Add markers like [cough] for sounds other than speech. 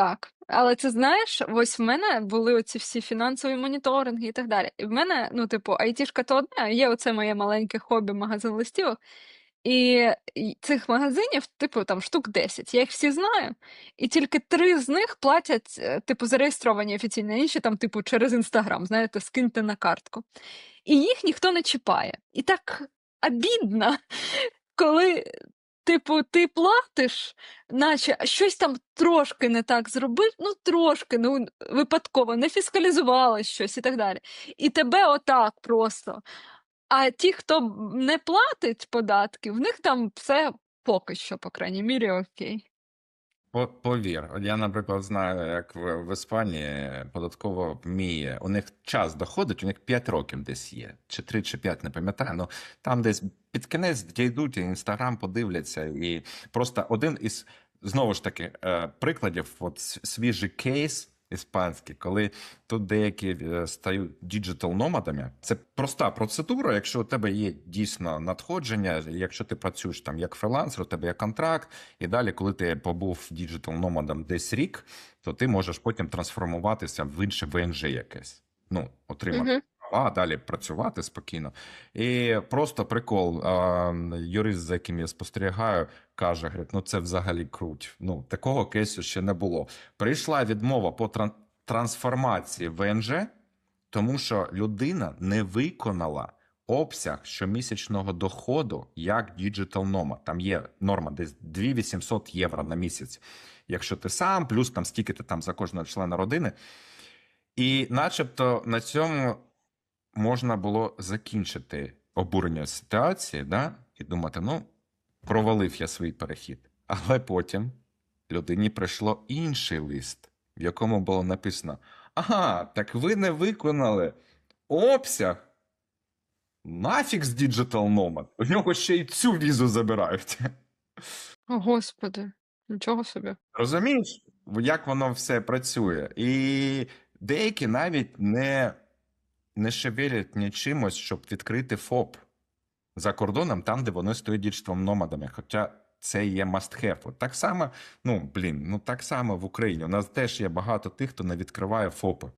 Так, але ти знаєш, ось в мене були оці всі фінансові моніторинги і так далі. І в мене, ну, типу, айтішка то одне, є оце моє маленьке хобі, магазин листівок. І, і цих магазинів, типу, там штук 10. Я їх всі знаю, і тільки три з них платять, е, типу, зареєстровані офіційно, інші там, типу, через інстаграм, знаєте, скиньте на картку. І їх ніхто не чіпає. І так обідно, [laughs] коли, типу, ти платиш, наче щось там трошки не так зробив, ну трошки, ну випадково, не фіскалізували щось і так далі. І тебе отак просто. А ті, хто не платить податки, в них там все поки що, по крайній мірі, окей. По- Повір, я, наприклад, знаю, як в, в Іспанії податково вміє. У них час доходить, у них 5 років десь є, чи 3, чи 5, не пам'ятаю. Ну там десь під кінець дійдуть, інстаграм подивляться, і просто один із знову ж таки е, прикладів, от свіжий кейс. Іспанський, коли тут деякі е, стають діджитал-номадами, це проста процедура. Якщо у тебе є дійсно надходження, якщо ти працюєш там як фрилансер, у тебе є контракт, і далі, коли ти побув діджитал-номадом десь рік, то ти можеш потім трансформуватися в інше ВНЖ якесь. Ну, отримати Угу. Права, далі працювати спокійно. І просто прикол. Юрист, за яким я спостерігаю, каже: говорить, ну це взагалі круть. Ну, такого кейсу ще не було. Прийшла відмова по тран- трансформації ВНЖ, тому що людина не виконала обсяг щомісячного доходу як діджитал нома. Там є норма десь 2800 євро на місяць. Якщо ти сам, плюс там стільки ти там за кожного члена родини. І начебто на цьому можна було закінчити обурення ситуації, да? і думати, ну, провалив я свій перехід. Але потім людині прийшло інший лист, в якому було написано: Ага, так ви не виконали обсяг. Нафіг з Digital Nomad. У нього ще й цю візу забирають. О, Господи, нічого собі. Розумієш, як воно все працює? І деякі навіть не, не шевелять нічимось, щоб відкрити ФОП за кордоном, там, де вони стоять діджитал номадами. Хоча це є must have. От Так само, ну блін, ну так само в Україні. У нас теж є багато тих, хто не відкриває ФОПи.